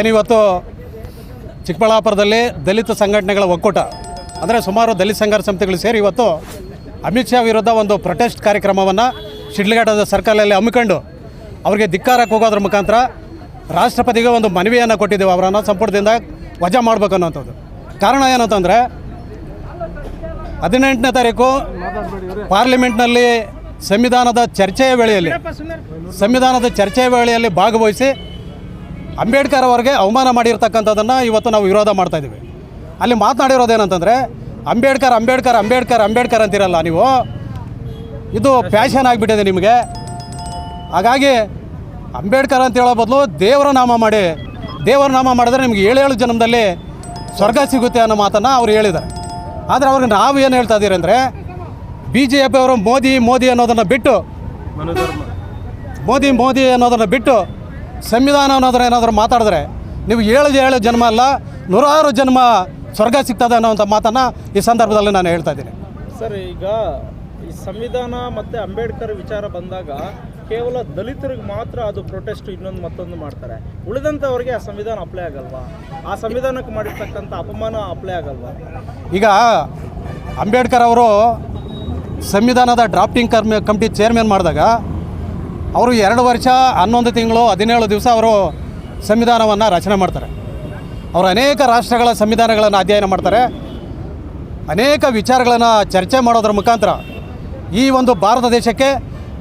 ಏನಿವತ್ತು ಚಿಕ್ಕಬಳ್ಳಾಪುರದಲ್ಲಿ ದಲಿತ ಸಂಘಟನೆಗಳ ಒಕ್ಕೂಟ, ಅಂದರೆ ಸುಮಾರು ದಲಿತ ಸಂಘರ್ಷ ಸಮಿತಿಗಳು ಸೇರಿ ಇವತ್ತು ಅಮಿತ್ ಶಾ ವಿರುದ್ಧ ಒಂದು ಪ್ರೊಟೆಸ್ಟ್ ಕಾರ್ಯಕ್ರಮವನ್ನು ಶಿಡ್ಲಘಟ್ಟದ ಸರ್ಕಲಲ್ಲಿ ಹಮ್ಮಿಕೊಂಡು ಅವರಿಗೆ ಧಿಕ್ಕಾರಕ್ಕೆ ಹೋಗೋದ್ರ ಮುಖಾಂತರ ರಾಷ್ಟ್ರಪತಿಗೆ ಒಂದು ಮನವಿಯನ್ನು ಕೊಟ್ಟಿದ್ದೇವೆ. ಅವರನ್ನು ಸಂಪುಟದಿಂದ ವಜಾ ಮಾಡಬೇಕು ಅನ್ನೋಂಥದ್ದು. ಕಾರಣ ಏನಂತಂದರೆ ಹದಿನೆಂಟನೇ ತಾರೀಕು ಪಾರ್ಲಿಮೆಂಟ್ನಲ್ಲಿ ಸಂವಿಧಾನದ ಚರ್ಚೆಯ ವೇಳೆಯಲ್ಲಿ, ಸಂವಿಧಾನದ ಚರ್ಚೆಯ ವೇಳೆಯಲ್ಲಿ ಭಾಗವಹಿಸಿ ಅಂಬೇಡ್ಕರ್ ಅವರಿಗೆ ಅವಮಾನ ಮಾಡಿರ್ತಕ್ಕಂಥದ್ದನ್ನು ಇವತ್ತು ನಾವು ವಿರೋಧ ಮಾಡ್ತಾ ಇದ್ದೀವಿ. ಅಲ್ಲಿ ಮಾತನಾಡಿರೋದೇನಂತಂದರೆ, ಅಂಬೇಡ್ಕರ್ ಅಂಬೇಡ್ಕರ್ ಅಂಬೇಡ್ಕರ್ ಅಂಬೇಡ್ಕರ್ ಅಂತಿರಲ್ಲ ನೀವು? ಇದು ಫ್ಯಾಷನ್ ಆಗಿಬಿಟ್ಟಿದೆ ನಿಮಗೆ. ಹಾಗಾಗಿ ಅಂಬೇಡ್ಕರ್ ಅಂತ ಹೇಳೋ ಬದಲು ದೇವರ ನಾಮ ಮಾಡಿ, ದೇವರ ನಾಮ ಮಾಡಿದ್ರೆ ನಿಮ್ಗೆ ಏಳೇಳು ಜನ್ಮದಲ್ಲಿ ಸ್ವರ್ಗ ಸಿಗುತ್ತೆ ಅನ್ನೋ ಮಾತನ್ನು ಅವ್ರು ಹೇಳಿದ್ದಾರೆ. ಆದರೆ ಅವ್ರಿಗೆ ನಾವು ಏನು ಹೇಳ್ತಾ ಇದ್ದೀರಿ ಅಂದರೆ ಬಿ ಜೆ ಪಿ ಅವರು ಮೋದಿ ಮೋದಿ ಅನ್ನೋದನ್ನು ಬಿಟ್ಟು ಮೋದಿ ಮೋದಿ ಅನ್ನೋದನ್ನು ಬಿಟ್ಟು ಸಂವಿಧಾನ ಅನ್ನೋದನ್ನ ಏನಾದರೂ ಮಾತಾಡಿದ್ರೆ ನೀವು ಏಳು ಏಳು ಜನ್ಮ ಅಲ್ಲ ನೂರಾರು ಜನ್ಮ ಸ್ವರ್ಗ ಸಿಗ್ತದೆ ಅನ್ನೋವಂಥ ಮಾತನ್ನು ಈ ಸಂದರ್ಭದಲ್ಲಿ ನಾನು ಹೇಳ್ತಾ ಇದ್ದೀನಿ. ಸರ್ ಈಗ ಈ ಸಂವಿಧಾನ ಮತ್ತು ಅಂಬೇಡ್ಕರ್ ವಿಚಾರ ಬಂದಾಗ ಕೇವಲ ದಲಿತರಿಗೆ ಮಾತ್ರ ಅದು ಪ್ರೊಟೆಸ್ಟ್ ಇನ್ನೊಂದು ಮತ್ತೊಂದು ಮಾಡ್ತಾರೆ. ಉಳಿದಂಥವ್ರಿಗೆ ಆ ಸಂವಿಧಾನ ಅಪ್ಲೈ ಆಗಲ್ವಾ? ಆ ಸಂವಿಧಾನಕ್ಕೆ ಮಾಡಿರ್ತಕ್ಕಂಥ ಅಪಮಾನ ಅಪ್ಲೈ ಆಗಲ್ವಾ? ಈಗ ಅಂಬೇಡ್ಕರ್ ಅವರು ಸಂವಿಧಾನದ ಡ್ರಾಫ್ಟಿಂಗ್ ಕರ್ಮ ಕಮಿಟಿ ಚೇರ್ಮನ್ ಮಾಡಿದಾಗ, ಅವರು ಎರಡು ವರ್ಷ, ಹನ್ನೊಂದು ತಿಂಗಳು, ಹದಿನೇಳು ದಿವಸ ಅವರು ಸಂವಿಧಾನವನ್ನು ರಚನೆ ಮಾಡ್ತಾರೆ. ಅವರು ಅನೇಕ ರಾಷ್ಟ್ರಗಳ ಸಂವಿಧಾನಗಳನ್ನು ಅಧ್ಯಯನ ಮಾಡ್ತಾರೆ. ಅನೇಕ ವಿಚಾರಗಳನ್ನು ಚರ್ಚೆ ಮಾಡೋದ್ರ ಮುಖಾಂತರ ಈ ಒಂದು ಭಾರತ ದೇಶಕ್ಕೆ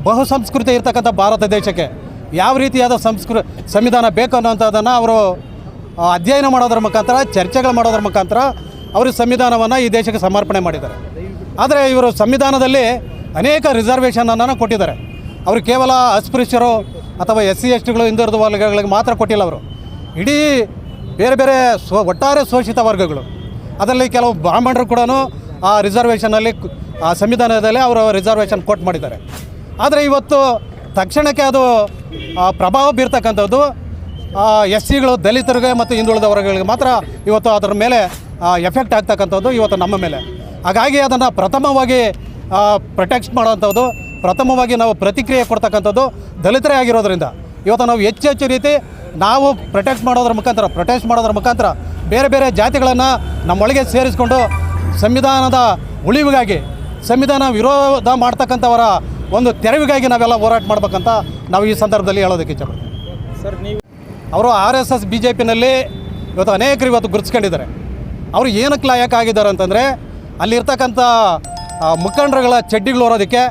ಬಹು ಸಂಸ್ಕೃತಿ ಇರ್ತಕ್ಕಂಥ ಭಾರತ ದೇಶಕ್ಕೆ ಯಾವ ರೀತಿಯಾದ ಸಂಸ್ಕೃ, ಸಂವಿಧಾನ ಬೇಕು ಅನ್ನೋಂಥದ್ದನ್ನು ಅವರು, ಅಧ್ಯಯನ ಮಾಡೋದ್ರ ಮುಖಾಂತರ, ಚರ್ಚೆಗಳು ಮಾಡೋದ್ರ ಮುಖಾಂತರ ಅವರು ಸಂವಿಧಾನವನ್ನು ಈ ದೇಶಕ್ಕೆ ಸಮರ್ಪಣೆ ಮಾಡಿದ್ದಾರೆ. ಆದರೆ ಇವರು ಸಂವಿಧಾನದಲ್ಲಿ ಅನೇಕ ರಿಸರ್ವೇಷನನ್ನು ಕೊಟ್ಟಿದ್ದಾರೆ. ಅವರು ಕೇವಲ ಅಸ್ಪೃಶ್ಯರು ಅಥವಾ ಎಸ್ ಸಿ ಎಸ್ ಟಿಗಳು ಹಿಂದುಳಿದ ವರ್ಗಗಳಿಗೆ ಮಾತ್ರ ಕೊಟ್ಟಿಲ್ಲ ಅವರು. ಇಡೀ ಬೇರೆ ಬೇರೆ ಸ್ವ, ಒಟ್ಟಾರೆ ಶೋಷಿತ ವರ್ಗಗಳು. ಅದರಲ್ಲಿ ಕೆಲವು ಬ್ರಾಹ್ಮಣರು ಕೂಡ ಆ ರಿಸರ್ವೇಷನಲ್ಲಿ ಆ ಸಂವಿಧಾನದಲ್ಲಿ ಅವರು ರಿಸರ್ವೇಷನ್ ಕೊಟ್ಟು ಮಾಡಿದ್ದಾರೆ. ಆದರೆ ಇವತ್ತು ತಕ್ಷಣಕ್ಕೆ ಅದು ಪ್ರಭಾವ ಬೀರ್ತಕ್ಕಂಥದ್ದು ಎಸ್ ಸಿಗಳು, ದಲಿತರಿಗೆ ಮತ್ತು ಹಿಂದುಳಿದ ವರ್ಗಗಳಿಗೆ ಮಾತ್ರ ಇವತ್ತು ಅದರ ಮೇಲೆ ಎಫೆಕ್ಟ್ ಆಗ್ತಕ್ಕಂಥದ್ದು ಇವತ್ತು ನಮ್ಮ ಮೇಲೆ. ಹಾಗಾಗಿ ಅದನ್ನು ಪ್ರಥಮವಾಗಿ ಪ್ರೊಟೆಕ್ಟ್ ಮಾಡೋವಂಥದ್ದು ಪ್ರಥಮವಾಗಿ ನಾವು ಪ್ರತಿಕ್ರಿಯೆ ಕೊಡ್ತಕ್ಕಂಥದ್ದು ದಲಿತರೇ ಆಗಿರೋದ್ರಿಂದ. ಇವತ್ತು ನಾವು ಹೆಚ್ಚು ಹೆಚ್ಚು ರೀತಿ ನಾವು ಪ್ರೊಟೆಕ್ಟ್ ಮಾಡೋದ್ರ ಮುಖಾಂತರ ಪ್ರೊಟೆಸ್ಟ್ ಮಾಡೋದ್ರ ಮುಖಾಂತರ ಬೇರೆ ಬೇರೆ ಜಾತಿಗಳನ್ನು ನಮ್ಮೊಳಗೆ ಸೇರಿಸ್ಕೊಂಡು ಸಂವಿಧಾನದ ಉಳಿವಿಗಾಗಿ ಸಂವಿಧಾನ ವಿರೋಧ ಮಾಡ್ತಕ್ಕಂಥವರ ಒಂದು ತೆರವಿಗಾಗಿ ನಾವೆಲ್ಲ ಹೋರಾಟ ಮಾಡ್ಬೇಕಂತ ನಾವು ಈ ಸಂದರ್ಭದಲ್ಲಿ ಹೇಳೋದಕ್ಕೆ ಇಚ್ಛಪಡ್ತೀವಿ ಸರ್ ನೀವು ಅವರು R S S B J ಪಿನಲ್ಲಿ ಇವತ್ತು ಅನೇಕರು ಇವತ್ತು ಗುರುತಿಸ್ಕೊಂಡಿದ್ದಾರೆ. ಅವರು ಏನಕ್ಕೆ ಲಾಯಕ ಆಗಿದ್ದಾರೆ ಅಂತಂದರೆ ಅಲ್ಲಿರ್ತಕ್ಕಂಥ ಮುಖಂಡರುಗಳ ಚಡ್ಡಿಗಳು ಹೊರೋದಕ್ಕೆ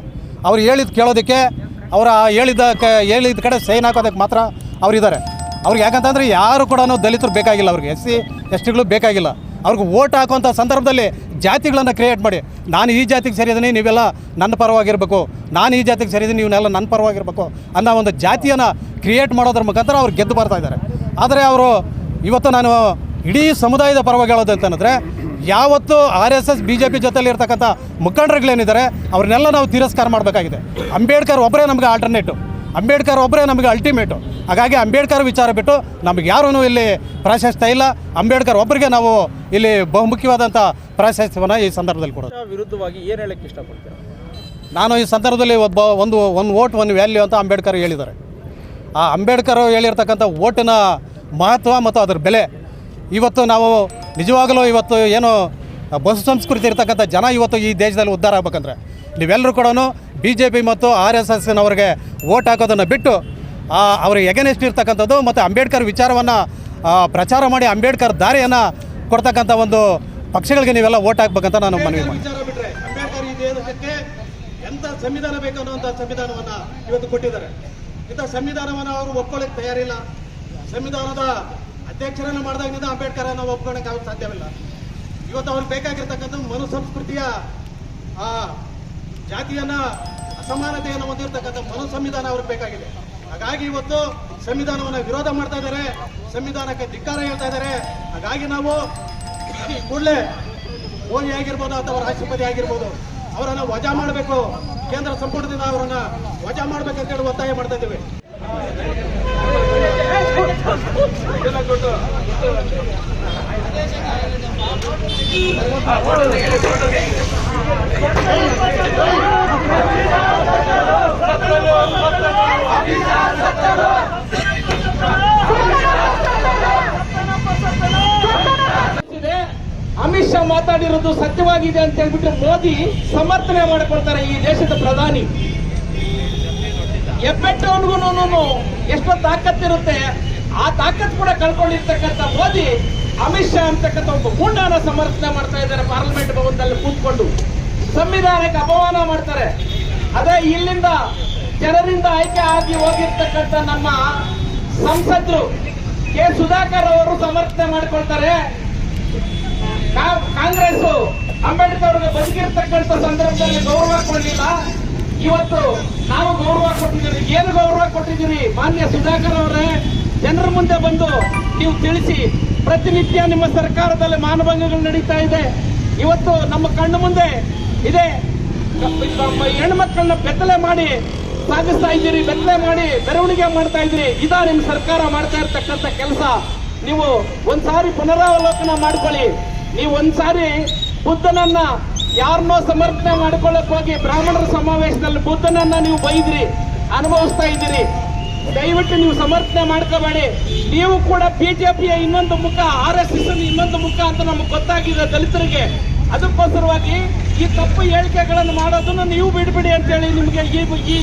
ಅವ್ರು ಹೇಳಿದ್ದು ಕೇಳೋದಕ್ಕೆ, ಅವರ ಹೇಳಿದ ಕ, ಹೇಳಿದ ಕಡೆ ಸೈನ್ ಹಾಕೋದಕ್ಕೆ ಮಾತ್ರ ಅವರಿದ್ದಾರೆ ಅವ್ರಿಗೆ ಯಾಕಂತಂದರೆ ಯಾರು ಕೂಡ ದಲಿತರು ಬೇಕಾಗಿಲ್ಲ ಅವ್ರಿಗೆ. ಎಸ್ ಸಿ, ಎಸ್ ಟಿಗಳು ಬೇಕಾಗಿಲ್ಲ. ಅವ್ರಿಗೆ ಓಟ್ ಹಾಕುವಂಥ ಸಂದರ್ಭದಲ್ಲಿ ಜಾತಿಗಳನ್ನು ಕ್ರಿಯೇಟ್ ಮಾಡಿ. ನಾನು ಈ ಜಾತಿಗೆ ಸೇರಿದ್ದೀನಿ, ನೀವೆಲ್ಲ ನನ್ನ ಪರವಾಗಿರಬೇಕು. ನಾನು ಈ ಜಾತಿಗೆ ಸೇರಿದ್ದೀನಿ ನೀವನ್ನೆಲ್ಲ ನನ್ನ ಪರವಾಗಿರಬೇಕು ಅನ್ನೋ ಒಂದು ಜಾತಿಯನ್ನು ಕ್ರಿಯೇಟ್ ಮಾಡೋದ್ರ ಮುಖಾಂತರ ಅವ್ರು ಗೆದ್ದು ಬರ್ತಾ ಇದ್ದಾರೆ. ಆದರೆ ಅವರು, ಇವತ್ತು ನಾನು ಇಡೀ ಸಮುದಾಯದ ಪರವಾಗಿ ಹೇಳೋದು ಅಂತಂದರೆ ಯಾವತ್ತು R S S B J P ಜೊತೆಲಿ ಇರ್ತಕ್ಕಂಥ ಮುಖಂಡರುಗಳೇನಿದ್ದಾರೆ ಅವ್ರನ್ನೆಲ್ಲ ನಾವು ತಿರಸ್ಕಾರ ಮಾಡಬೇಕಾಗಿದೆ. ಅಂಬೇಡ್ಕರ್ ಒಬ್ಬರೇ ನಮಗೆ ಆಲ್ಟರ್ನೇಟು ಅಂಬೇಡ್ಕರ್ ಒಬ್ಬರೇ ನಮಗೆ ಅಲ್ಟಿಮೇಟು ಹಾಗಾಗಿ ಅಂಬೇಡ್ಕರ್ ವಿಚಾರ ಬಿಟ್ಟು ನಮಗೆ ಯಾರೂ ಇಲ್ಲಿ ಪ್ರಾಶಸ್ತ್ಯ ಇಲ್ಲ. ಅಂಬೇಡ್ಕರ್ ಒಬ್ಬರಿಗೆ ನಾವು ಇಲ್ಲಿ ಬಹುಮುಖ್ಯವಾದಂಥ ಪ್ರಾಶಸ್ತ್ಯವನ್ನು ಈ ಸಂದರ್ಭದಲ್ಲಿ ಕೊಡೋದು. ವಿರುದ್ಧವಾಗಿ ಏನು ಹೇಳಕ್ಕೆ ಇಷ್ಟಪಡ್ತೀರಾ? ನಾನು ಈ ಸಂದರ್ಭದಲ್ಲಿ ಒಬ್ಬ ಒಂದು ಒಂದು ವೋಟ್ ಒಂದು ವ್ಯಾಲ್ಯೂ ಅಂತ ಅಂಬೇಡ್ಕರ್ ಹೇಳಿದ್ದಾರೆ. ಆ ಅಂಬೇಡ್ಕರ್ ಹೇಳಿರ್ತಕ್ಕಂಥ ಓಟಿನ ಮಹತ್ವ ಮತ್ತು ಅದರ ಬೆಲೆ ಇವತ್ತು ನಾವು ನಿಜವಾಗಲೂ ಇವತ್ತು ಏನು ಬಸು ಸಂಸ್ಕೃತಿ ಇರ್ತಕ್ಕಂಥ ಜನ ಇವತ್ತು ಈ ದೇಶದಲ್ಲಿ ಉದ್ಧಾರ ಆಗ್ಬೇಕಂದ್ರೆ ನೀವೆಲ್ಲರೂ ಕೂಡ ಬಿ ಜೆ ಪಿ ಮತ್ತು ಆರ್ ಎಸ್ ಎಸ್ನವ್ರಿಗೆ ಓಟ್ ಹಾಕೋದನ್ನು ಬಿಟ್ಟು ಅವ್ರಿಗೆ ಎಗನೆಸ್ಟ್ ಇರ್ತಕ್ಕಂಥದ್ದು ಮತ್ತು ಅಂಬೇಡ್ಕರ್ ವಿಚಾರವನ್ನು ಪ್ರಚಾರ ಮಾಡಿ ಅಂಬೇಡ್ಕರ್ ದಾರಿಯನ್ನು ಕೊಡ್ತಕ್ಕಂಥ ಒಂದು ಪಕ್ಷಗಳಿಗೆ ನೀವೆಲ್ಲ ಓಟ್ ಹಾಕ್ಬೇಕಂತ ನಾನು ಮನವಿ ಮಾಡಿ ಸಂವಿಧಾನವನ್ನ ಅವರು ತಯಾರಿಲ್ಲ. ಸಂವಿಧಾನದ ಅಧ್ಯಕ್ಷರನ್ನು ಮಾಡಿದಾಗಿನಿಂದ ಅಂಬೇಡ್ಕರ್ ನಾವು ಒಪ್ಕೊಳಕ್ಕೆ ಆಗೋದು ಸಾಧ್ಯವಿಲ್ಲ. ಇವತ್ತು ಅವ್ರಿಗೆ ಬೇಕಾಗಿರ್ತಕ್ಕಂಥ ಮನು ಸಂಸ್ಕೃತಿಯ ಆ, ಜಾತಿಯನ್ನ ಅಸಮಾನತೆಯನ್ನು ಹೊಂದಿರತಕ್ಕಂಥ ಮನು ಸಂವಿಧಾನ ಅವ್ರಿಗೆ ಬೇಕಾಗಿದೆ. ಹಾಗಾಗಿ ಇವತ್ತು ಸಂವಿಧಾನವನ್ನ ವಿರೋಧ ಮಾಡ್ತಾ ಇದ್ದಾರೆ ಸಂವಿಧಾನಕ್ಕೆ ಧಿಕ್ಕಾರ ಹೇಳ್ತಾ ಇದ್ದಾರೆ ಹಾಗಾಗಿ ನಾವು ಕೂಡಲೇ ಮೋದಿ ಆಗಿರ್ಬೋದು ಅಥವಾ ರಾಷ್ಟ್ರಪತಿ ಆಗಿರ್ಬೋದು, ಅವರನ್ನು ವಜಾ ಮಾಡಬೇಕು. ಕೇಂದ್ರ ಸಂಪುಟದಿಂದ ಅವರನ್ನು ವಜಾ ಮಾಡ್ಬೇಕಂತೇಳಿ ಒತ್ತಾಯ ಮಾಡ್ತಾ ಇದ್ದೀವಿ. ಅಮಿತ್ ಶಾ ಮಾತಾಡಿರೋದು ಸತ್ಯವಾಗಿದೆ ಅಂತ ಹೇಳ್ಬಿಟ್ಟು ಮೋದಿ ಸಮರ್ಥನೆ ಮಾಡಿಕೊಡ್ತಾರೆ ಈ ದೇಶದ ಪ್ರಧಾನಿ. ಎಪ್ಪೆಟ್ಟವನಿಗೂ ಎಷ್ಟೋ ತಾಕತ್ತಿರುತ್ತೆ ಆ ತಾಕತ್ ಕೂಡ ಕಳ್ಕೊಂಡಿರ್ತಕ್ಕಂಥ ಮೋದಿ, ಅಮಿತ್ ಶಾ ಅಂತಕ್ಕಂಥ ಒಬ್ಬ ಗೂಂಡಾನ ಸಮರ್ಥನೆ ಮಾಡ್ತಾ ಇದ್ದಾರೆ ಪಾರ್ಲಿಮೆಂಟ್ ಭವನದಲ್ಲಿ ಕೂತ್ಕೊಂಡು. ಸಂವಿಧಾನಕ್ಕೆ ಅಪಮಾನ ಮಾಡ್ತಾರೆ. ಅದೇ ಇಲ್ಲಿಂದ ಜನರಿಂದ ಆಯ್ಕೆ ಆಗಿ ಹೋಗಿರ್ತಕ್ಕಂಥ ನಮ್ಮ ಸಂಸದರು ಕೆ ಸುಧಾಕರ್ ಅವರು ಸಮರ್ಥನೆ ಮಾಡ್ಕೊಳ್ತಾರೆ. ಕಾಂಗ್ರೆಸ್ ಅಂಬೇಡ್ಕರ್ ಅವ್ರಿಗೆ ಬದುಕಿರ್ತಕ್ಕಂಥ ಸಂದರ್ಭದಲ್ಲಿ ಗೌರವ ಕೊಡಲಿಲ್ಲ. ಇವತ್ತು ನಾವು ಗೌರವ ಕೊಟ್ಟಿದ್ದೀರಿ. ಏನು ಗೌರವ ಕೊಟ್ಟಿದ್ದೀರಿ? ಮಾನ್ಯ ಸುಧಾಕರ್ ಅವರೇ, ಜನರ ಮುಂದೆ ಬಂದು ನೀವು ತಿಳಿಸಿ. ಪ್ರತಿನಿತ್ಯ ನಿಮ್ಮ ಸರ್ಕಾರದಲ್ಲಿ ಮಾನಭಂಗಗಳು ನಡೀತಾ ಇದೆ. ಇವತ್ತು ನಮ್ಮ ಕಣ್ಣು ಮುಂದೆ ಇದೆ. ಹೆಣ್ಮಕ್ಳನ್ನ ಬೆತ್ತಲೆ ಮಾಡಿ ಸಾಗಿಸ್ತಾ ಇದ್ದೀರಿ. ಬೆತ್ತಲೆ ಮಾಡಿ ಮೆರವಣಿಗೆ ಮಾಡ್ತಾ ಇದ್ದೀರಿ. ಇದಾ ನಿಮ್ಮ ಸರ್ಕಾರ ಮಾಡ್ತಾ ಇರ್ತಕ್ಕಂಥ ಕೆಲಸ. ನೀವು ಒಂದ್ಸಾರಿ ಪುನರಾವಲೋಕನ ಮಾಡ್ಕೊಳ್ಳಿ. ನೀವು ಒಂದ್ಸಾರಿ ಬುದ್ಧನನ್ನ ಯಾರನ್ನೋ ಸಮರ್ಪಣೆ ಮಾಡ್ಕೊಳ್ಳಕ್ ಹೋಗಿ ಬ್ರಾಹ್ಮಣರ ಸಮಾವೇಶದಲ್ಲಿ ಬುದ್ಧನನ್ನ ನೀವು ಬೈದ್ರಿ, ಅನುಭವಿಸ್ತಾ ಇದ್ದೀರಿ. ದಯವಿಟ್ಟು ನೀವು ಸಮರ್ಥನೆ ಮಾಡ್ಕೋಬೇಡಿ. ನೀವು ಕೂಡ ಬಿಜೆಪಿಯ ಇನ್ನೊಂದು ಮುಖ, ಆರ್ ಎಸ್ ಎಸ್ ಇನ್ನೊಂದು ಮುಖ ಅಂತ ನಮ್ಗೆ ಗೊತ್ತಾಗಿದೆ ದಲಿತರಿಗೆ. ಅದಕ್ಕೋಸ್ಕರವಾಗಿ ಈ ತಪ್ಪು ಹೇಳಿಕೆಗಳನ್ನು ಮಾಡೋದನ್ನು ನೀವು ಬಿಡ್ಬಿಡಿ ಅಂತೇಳಿ ನಿಮಗೆ ಈ ಈ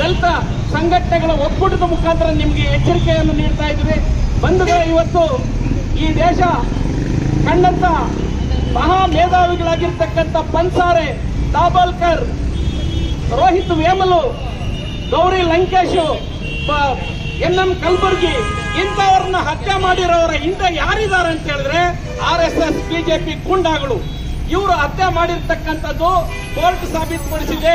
ದಲಿತ ಸಂಘಟನೆಗಳ ಒಕ್ಕೂಟದ ಮುಖಾಂತರ ನಿಮಗೆ ಎಚ್ಚರಿಕೆಯನ್ನು ನೀಡ್ತಾ ಇದ್ದೀವಿ. ಬಂಧುಗಳ, ಇವತ್ತು ಈ ದೇಶ ಕಂಡಂತ ಮಹಾ ಮೇಧಾವಿಗಳಾಗಿರ್ತಕ್ಕಂಥ ಪನ್ಸಾರೆ ದಾಬಾಲ್ಕರ್ ರೋಹಿತ್ ವೇಮಲು, ಗೌರಿ ಲಂಕೇಶ್ ಎನ್ ಎಂ ಕಲಬುರ್ಗಿ ಇಂಥವ್ರನ್ನ ಹತ್ಯೆ ಮಾಡಿರೋರ ಹಿಂದೆ ಯಾರಿದ್ದಾರೆ ಅಂತ ಹೇಳಿದ್ರೆ ಆರ್ ಎಸ್ ಎಸ್ ಬಿಜೆಪಿ ಗೂಂಡಾಗಳು. ಇವರು ಹತ್ಯೆ ಮಾಡಿರ್ತಕ್ಕಂಥದ್ದು ಕೋರ್ಟ್ ಸಾಬೀತುಪಡಿಸಿದೆ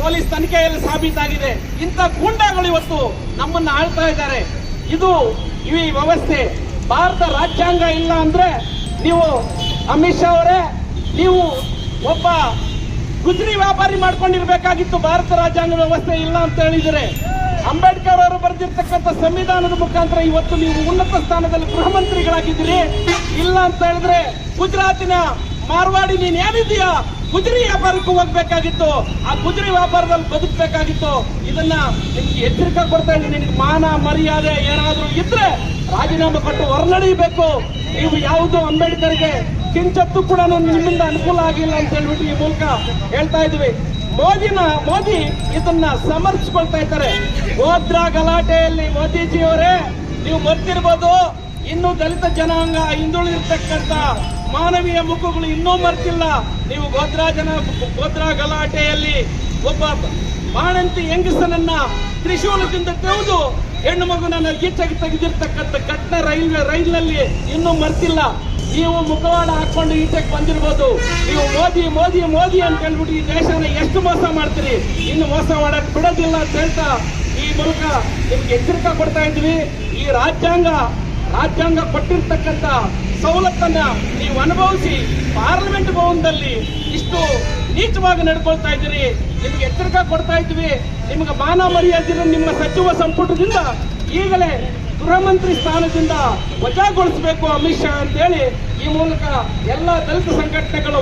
ಪೊಲೀಸ್ ತನಿಖೆಯಲ್ಲಿ ಸಾಬೀತಾಗಿದೆ. ಇಂಥ ಗೂಂಡಾಗಳು ಇವತ್ತು ನಮ್ಮನ್ನ ಆಳ್ತಾ ಇದ್ದಾರೆ. ಇದು ಈ ವ್ಯವಸ್ಥೆ. ಭಾರತ ರಾಜ್ಯಾಂಗ ಇಲ್ಲ ಅಂದ್ರೆ ನೀವು ಅಮಿತ್ ಶಾ ಅವರೇ, ನೀವು ಒಬ್ಬ ಗುಜರಿ ವ್ಯಾಪಾರಿ ಮಾಡ್ಕೊಂಡಿರ್ಬೇಕಾಗಿತ್ತು, ಭಾರತ ರಾಜ್ಯಾಂಗ ವ್ಯವಸ್ಥೆ ಇಲ್ಲ ಅಂತ ಹೇಳಿದರೆ ಅಂಬೇಡ್ಕರ್ ಅವರು ಬರೆದಿರ್ತಕ್ಕಂಥ ಸಂವಿಧಾನದ ಮುಖಾಂತರ ಇವತ್ತು ನೀವು ಉನ್ನತ ಸ್ಥಾನದಲ್ಲಿ ಗೃಹ ಮಂತ್ರಿಗಳಾಗಿದ್ದೀರಿ. ಇಲ್ಲ ಅಂತ ಹೇಳಿದ್ರೆ ಗುಜರಾತಿನ ಮಾರ್ವಾಡಿ ನೀನ್ ಏನಿದೆಯಾ ಗುಜರಿ ವ್ಯಾಪಾರಕ್ಕೂ ಹೋಗ್ಬೇಕಾಗಿತ್ತು. ಆ ಗುಜರಿ ವ್ಯಾಪಾರದಲ್ಲಿ ಬದುಕಬೇಕಾಗಿತ್ತು. ಇದನ್ನ ನಿಮ್ಗೆ ಎಚ್ಚರಿಕೆ ಕೊಡ್ತಾ ಇದ್ದೀನಿ. ನಿಮ್ಗೆ ಮಾನ ಮರ್ಯಾದೆ ಏನಾದ್ರೂ ಇದ್ರೆ ರಾಜೀನಾಮೆ ಕೊಟ್ಟು ಹೊರನಡೀಬೇಕು. ನೀವು ಯಾವುದು ಅಂಬೇಡ್ಕರ್ಗೆ ಕಿಂಚತ್ತು ಕೂಡ ನಿಮ್ಮಿಂದ ಅನುಕೂಲ ಆಗಿಲ್ಲ ಅಂತ ಹೇಳ್ಬಿಟ್ಟು ಈ ಮೂಲಕ ಹೇಳ್ತಾ ಇದ್ವಿ. ಮೋದಿನ, ಮೋದಿ ಇದನ್ನ ಸಮರ್ಥಿಸ್ಕೊಳ್ತಾ ಇದ್ದಾರೆ. ಗೋದ್ರಾ ಗಲಾಟೆಯಲ್ಲಿ ಮೋದಿಜಿ ಅವರೇ ನೀವು ಮರ್ತಿರ್ಬೋದು. ಇನ್ನು ದಲಿತ ಜನಾಂಗ ಹಿಂದುಳಿದಿರ್ತಕ್ಕಂಥ ಮಾನವೀಯ ಮುಖಗಳು ಇನ್ನೂ ಮರ್ತಿಲ್ಲ. ನೀವು ಗೋದ್ರಾ ಜನ ಗೋದ್ರಾ ಗಲಾಟೆಯಲ್ಲಿ ಒಬ್ಬ ಬಾಣಂತಿ ಹೆಂಗಸನನ್ನ ತ್ರಿಶೂಲದಿಂದ ತೆಗೆದು ಹೆಣ್ಣು ಮಗುನನ್ನ ಈಚೆಗೆ ತೆಗೆದಿರ್ತಕ್ಕಂಥ ಘಟನೆ ರೈಲ್ವೆ, ರೈಲ್ನಲ್ಲಿ ಇನ್ನೂ ಮರ್ತಿಲ್ಲ. ನೀವು ಮುಖವಾಡ ಹಾಕೊಂಡು ಈಚೆಗೆ ಬಂದಿರ್ಬೋದು. ನೀವು ಮೋದಿ ಮೋದಿ ಮೋದಿ ಅಂತ ಹೇಳ್ಬಿಟ್ಟು ಈ ದೇಶನ ಎಷ್ಟು ಮೋಸ ಮಾಡ್ತೀರಿ? ಇನ್ನು ಮೋಸ ಮಾಡಕ್ ಬಿಡೋದಿಲ್ಲ ಅಂತ ಹೇಳ್ತಾ ಈ ಮೂಲಕ ನಿಮ್ಗೆ ಎಚ್ಚರಿಕೆ ಕೊಡ್ತಾ ಇದ್ವಿ. ಈ ರಾಜ್ಯಾಂಗ ರಾಜ್ಯಾಂಗ ಕೊಟ್ಟಿರ್ತಕ್ಕಂಥ ಸವಲತ್ತನ್ನ ನೀವು ಅನುಭವಿಸಿ ಪಾರ್ಲಿಮೆಂಟ್ ಭವನದಲ್ಲಿ ಇಷ್ಟು ನೀಚವಾಗಿ ನಡ್ಕೊಳ್ತಾ ಇದ್ದೀರಿ. ನಿಮ್ಗೆ ಎಚ್ಚರಿಕೆ ಕೊಡ್ತಾ ಇದ್ವಿ. ನಿಮ್ಗೆ ಮಾನ ಮರ್ಯಾದೆ ನಿಮ್ಮ ಸಚಿವ ಸಂಪುಟದಿಂದ ಈಗಲೇ ಗೃಹ ಮಂತ್ರಿ ಸ್ಥಾನದಿಂದ ವಜಾಗೊಳಿಸಬೇಕು ಅಮಿತ್ ಶಾ ಅಂತೇಳಿ ಈ ಮೂಲಕ ಎಲ್ಲ ದಲಿತ ಸಂಘಟನೆಗಳ